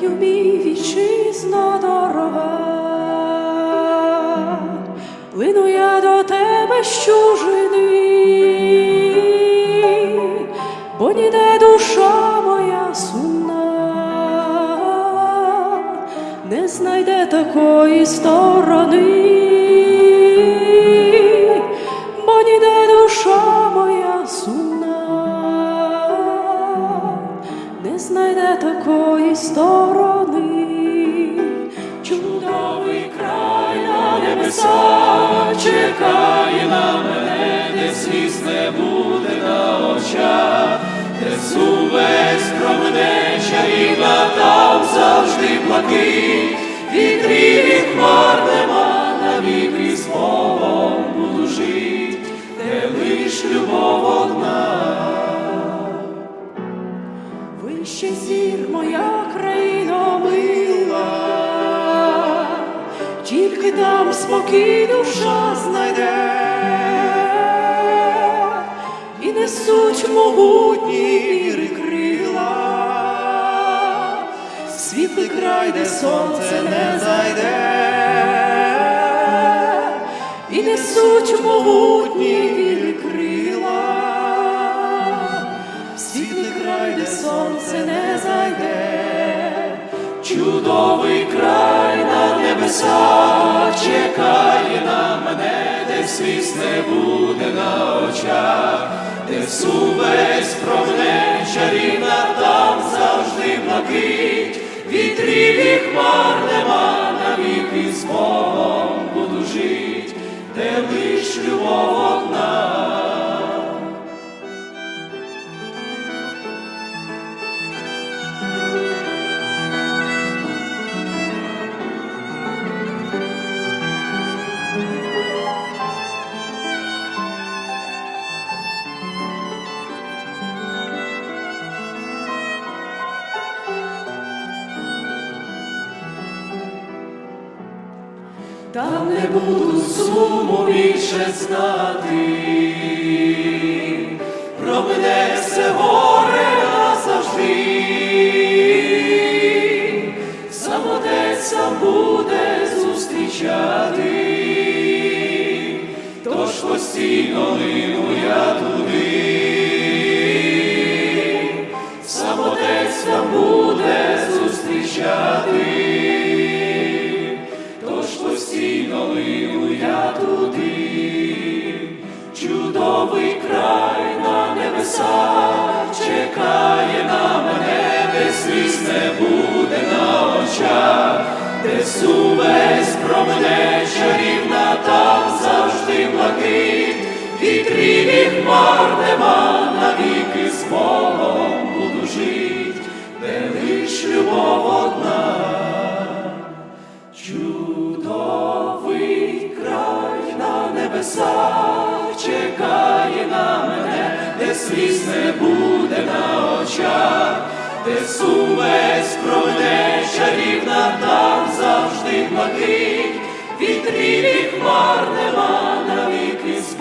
тобі вітчизна дорога, лину я до тебе з чужини, бо ніде душа моя сумна, не знайде такої сторони, на чекає на мене, де сліз не буде на очах, де сувесь про мене чарівна там завжди плакить, вітрів і спокій душа знайде, і несуть могутні віри крила, світлий край, де сонце не зайде, і несуть могутні віри крила. Світлий край, де сонце не зайде, чудовий край на небесах сліз не буде на очах, де сувесь про Там не буду суму більше знати, про мене все горе назавжди, самотець сам буде зустрічати, тож постійно лину я туди, самотець там буде на небесах чекає на мене, де сліз не буде на очах, де сувесь про мене чарівна там завжди блакить, вітрів і хмар нема, навіки з сліз не буде на очах, де сувесь про рівна, там завжди блакить, вітрів і хмар нема, навіки з